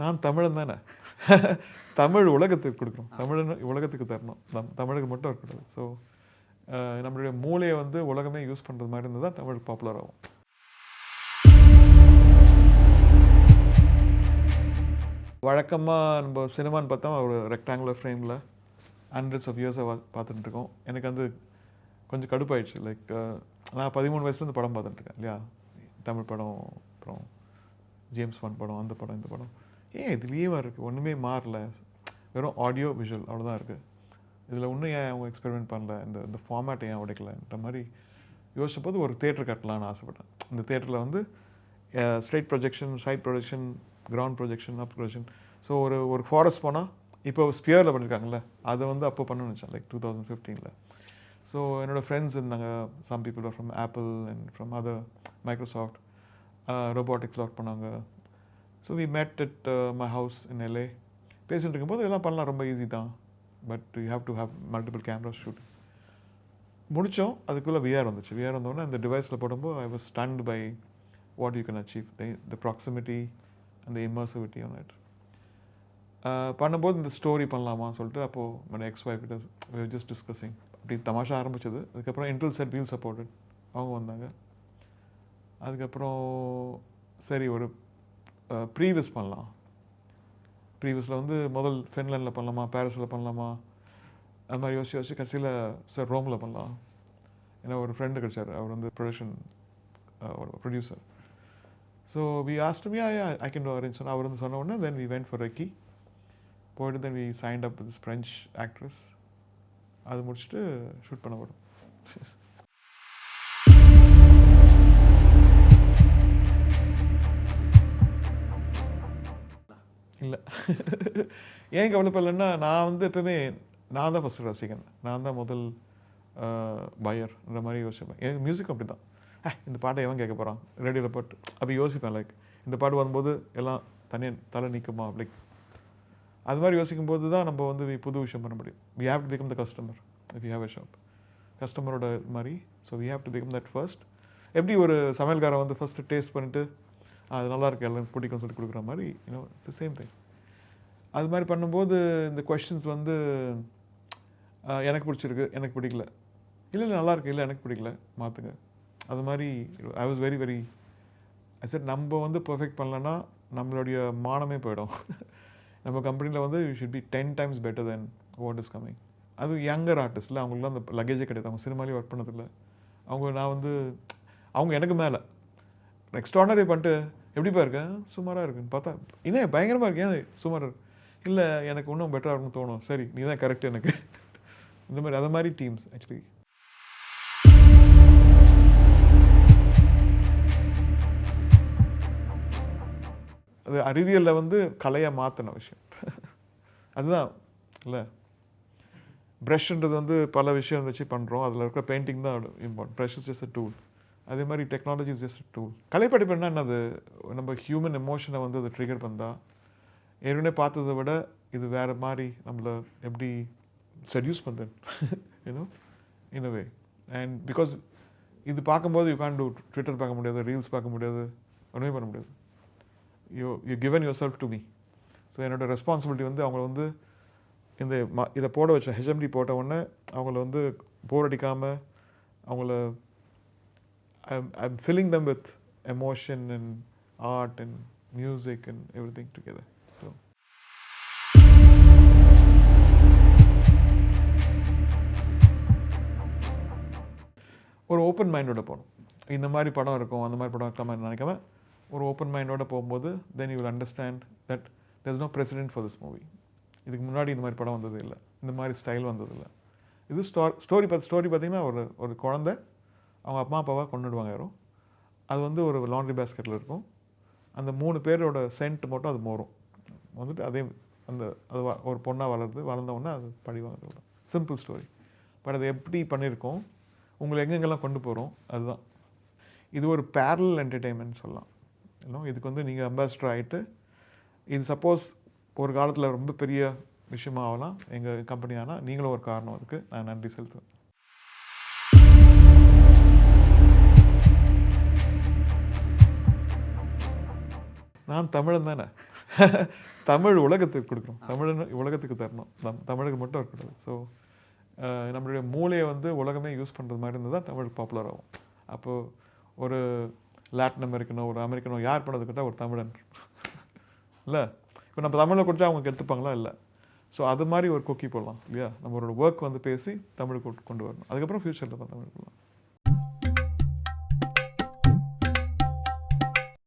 நான் தமிழன் தானே? தமிழ் உலகத்துக்கு கொடுக்குறோம் தமிழன் உலகத்துக்கு தரணும். நம் தமிழுக்கு மட்டும் இருக்கக்கூடாது. ஸோ நம்மளுடைய மூளையை வந்து உலகமே யூஸ் பண்ணுறது மாதிரி இருந்தால் தான் தமிழ் பாப்புலர் ஆகும். வழக்கமாக நம்ம சினிமான்னு பார்த்தா ஒரு ரெக்டாங்குலர் ஃப்ரேமில் ஹண்ட்ரட்ஸ் ஆஃப் இயர்ஸாக பார்த்துட்டு இருக்கோம். எனக்கு வந்து கொஞ்சம் கடுப்பாயிடுச்சு. லைக் நான் பதிமூணு வயசுலேருந்து படம் பார்த்துட்டு இருக்கேன் இல்லையா? தமிழ் படம் அப்புறம் ஜேம்ஸ் பாண்ட் படம் அந்த படம் இந்த படம். ஏன் இதுலேயே இருக்குது ஒன்றுமே மாறல. வெறும் ஆடியோ விஷுவல் அவ்வளோதான் இருக்குது இதில் இன்னும் ஏன் அவங்க எக்ஸ்பெரிமெண்ட் பண்ணல? இந்த இந்த ஃபார்மேட்டை ஏன் உடைக்கலன்ற மாதிரி யோசிச்சபோது ஒரு தேட்டர் கட்டலான்னு ஆசைப்பட்டேன். இந்த தேட்டரில் வந்து straight projection side projection ground projection up projection so ஒரு ஒரு ஃபாரஸ்ட் போனால் இப்போ ஸ்பியரில் பண்ணியிருக்காங்கல்ல அதை வந்து அப்போ பண்ணணும்னு நினச்சேன் லைக் டூ தௌசண்ட் ஃபிஃப்டீனில் ஸோ என்னோடய ஃப்ரெண்ட்ஸ் இருந்தாங்க some people from Apple and from other Microsoft robotics work பண்ணாங்க so we made at my house in LA பேசிட்டு இருக்கும்போது எல்லாம் பண்ணலாம் ரொம்ப ஈஸி தான். But you have to have multiple camera shoot முடித்தோம் அதுக்குள்ளே விஆர் வந்துச்சு. விஆர் வந்தோடனே அந்த டிவைஸில் போடும்போது I was stunned by what you can achieve the proximity அந்த இம்மர்சிவிட்டி ஆன் இட் பண்ணும்போது இந்த ஸ்டோரி பண்ணலாமா சொல்லிட்டு அப்போது என்னோட எக்ஸ் ஒய்ஃப் கிட்ட ஜஸ்ட் டிஸ்கஸிங் அப்படி தமாஷா ஆரம்பிச்சது. அதுக்கப்புறம் இன்டெல் செட் வீல் சப்போர்ட்டட் அவங்க வந்தாங்க. அதுக்கப்புறம் சரி ஒரு ப்ரீவியஸ் பண்ணலாம். ப்ரீவியஸில் வந்து முதல் ஃபின்லாண்டில் பண்ணலாமா பாரிஸில் பண்ணலாமா? அது மாதிரி யோசிச்சு யோசிச்சு கடைசியில் சார் ரோமில் பண்ணலாம். ஏன்னா ஒரு ஃப்ரெண்டு கிடைச்சார். அவர் வந்து production producer so we asked me a I can do arrange அவர் வந்து சொன்ன உடனே then we went for recce போயிட்டு then we signed up this French actress அது முடிச்சுட்டு ஷூட் பண்ண வரும் இல்லை ஏன் கவலைப்படலைன்னா நான் வந்து எப்பவுமே நான் தான் ஃபஸ்ட்டு ரசிகன். நான் தான் முதல் பயர்ன்ற மாதிரி யோசிப்பேன். எனக்கு மியூசிக் அப்படி தான் இந்த பாட்டை எவன் கேட்க போகிறான் ரேடியோவில் போட்டு. அப்படி யோசிப்பேன் லைக் இந்த பாட்டு வரும்போது எல்லாம் தனியாக தலை நிற்குமா அப்படி அது மாதிரி யோசிக்கும் போது தான் நம்ம வந்து புது விஷயம் பண்ண முடியும். We have to become the customer if you have a shop கஸ்டமரோட மாதிரி so we have to become that first எப்படி ஒரு சமையல்காரன் வந்து ஃபஸ்ட்டு டேஸ்ட் பண்ணிட்டு அது நல்லா இருக்கு எல்லாம் பிடிக்கும் சொல்லி கொடுக்குற மாதிரி யூனோ இட்ஸ் சேம் திங் அது மாதிரி பண்ணும்போது இந்த கொஷின்ஸ் வந்து எனக்கு பிடிச்சிருக்கு எனக்கு பிடிக்கல. இல்லை இல்லை நல்லாயிருக்கு இல்லை எனக்கு பிடிக்கல. மாற்றுங்க அது மாதிரி I was very very I sir நம்ம வந்து பர்ஃபெக்ட் பண்ணலன்னா நம்மளுடைய மானமே போயிடும். நம்ம கம்பெனியில் வந்து you should be ten times better than what is coming அது யங்கர் ஆர்டிஸ்டில் அவங்களுக்குலாம் அந்த லக்கேஜே கிடையாது. அவங்க சினிமாலேயே ஒர்க் பண்ணதில்லை அவங்க நான் வந்து அவங்க எனக்கு மேலே. எக்ஸ்ட்ரானரி பண்ணிட்டு எப்படிப்பா இருக்கேன் சுமாராக இருக்குன்னு பார்த்தா இன்னும் பயங்கரமாக இருக்கேன் சுமாராக இருக்கு. இல்லை எனக்கு இன்னும் பெட்டராக இருக்கும்னு தோணும். சரி நீ தான் கரெக்ட் எனக்கு. இந்த மாதிரி அதை மாதிரி டீம்ஸ் ஆக்சுவலி அது அறிவியலில் வந்து கலையை மாற்றின விஷயம். அதுதான் இல்லை. ப்ரஷ்ன்றது வந்து பல விஷயம் வச்சு பண்ணுறோம் அதில் இருக்கிற பெயிண்டிங் தான் important brush is just a tool அதே மாதிரி டெக்னாலஜி இஸ் ஜஸ்ட் டூல் கலைப்படைப்புனா என்னது? நம்ம ஹியூமன் எமோஷனை வந்து அது ட்ரிகர் பண்ணால் ஏற்கனவே பார்த்ததை விட இது வேறு மாதிரி நம்மளை எப்படி செட்யூஸ் பண்ணுறேன் you know in way and because இது பார்க்கும்போது யூ கான் டூ ட்விட்டர் பார்க்க முடியாது ரீல்ஸ் பார்க்க முடியாது ஒன்றுமே பண்ண முடியாது. You you given yourself to me so என்னோடய ரெஸ்பான்சிபிலிட்டி வந்து அவங்கள வந்து இந்த ம இதை போட வச்ச ஹெச்எம்டி போட்ட உடனே அவங்கள வந்து போர் அடிக்காமல் அவங்கள I'm filling them with emotion and art and music and everything together ஒரு ஓப்பன் மைண்டோட போகணும். இந்த மாதிரி படம் இருக்கும் அந்த மாதிரி படம் இருக்கலாமா நினைக்காம ஒரு ஓப்பன் மைண்டோட போகும்போது then you will understand that there is no precedent for this movie இதுக்கு முன்னாடி இந்த மாதிரி படம் வந்தது இல்லை. இந்த மாதிரி ஸ்டைல் வந்தது இல்லை. இது ஸ்டோ ஸ்டோரி பார்த்து ஸ்டோரி பார்த்தீங்கன்னா ஒரு ஒரு குழந்த அவங்க அப்பா அப்பாவை கொண்டுடுவாங்க யாரும் அது வந்து ஒரு லாண்ட்ரி பேஸ்கெட்டில் இருக்கும். அந்த மூணு பேரோட சென்ட் மட்டும் அது மோறும் வந்துட்டு அதே அந்த அது ஒரு பொண்ணாக வளருது வளர்ந்த உடனே அது பழி வாங்குறது சிம்பிள் ஸ்டோரி பட் அது எப்படி பண்ணியிருக்கோம்? உங்களை எங்கெங்கெல்லாம் கொண்டு போகிறோம் அதுதான். இது ஒரு பேரல் என்டர்டெயின்மெண்ட் சொல்லலாம். இன்னும் இதுக்கு வந்து நீங்கள் அம்பாசிடர் ஆகிட்டு இது சப்போஸ் ஒரு காலத்தில் ரொம்ப பெரிய விஷயமா ஆகலாம் எங்கள் கம்பெனி ஆனால் நீங்களும் ஒரு காரணம் அதுக்கு நான் நன்றி செலுத்துவேன் நான் தமிழன் தானே? தமிழ் உலகத்துக்கு கொடுக்குறோம் தமிழ்னு உலகத்துக்கு தரணும். நம் தமிழுக்கு மட்டும் இருக்கக்கூடாது. ஸோ நம்மளுடைய மூளையை வந்து உலகமே யூஸ் பண்ணுறது மாதிரி இருந்தால் தான் தமிழ் பாப்புலர் ஆகும். அப்போது ஒரு லாட்டின் அமெரிக்கனோ ஒரு அமெரிக்கனோ யார் பண்ணது கேட்டால் ஒரு தமிழன். இல்லை? இப்போ நம்ம தமிழில் கொடுத்தா அவங்க எடுத்துப்பாங்களா இல்லை. ஸோ அது மாதிரி ஒரு குக்கி போடலாம் இல்லையா? நம்மளோட ஒர்க் வந்து பேசி தமிழ் கொண்டு கொண்டு வரணும். அதுக்கப்புறம் ஃப்யூச்சரில் தான் தமிழ் போடலாம்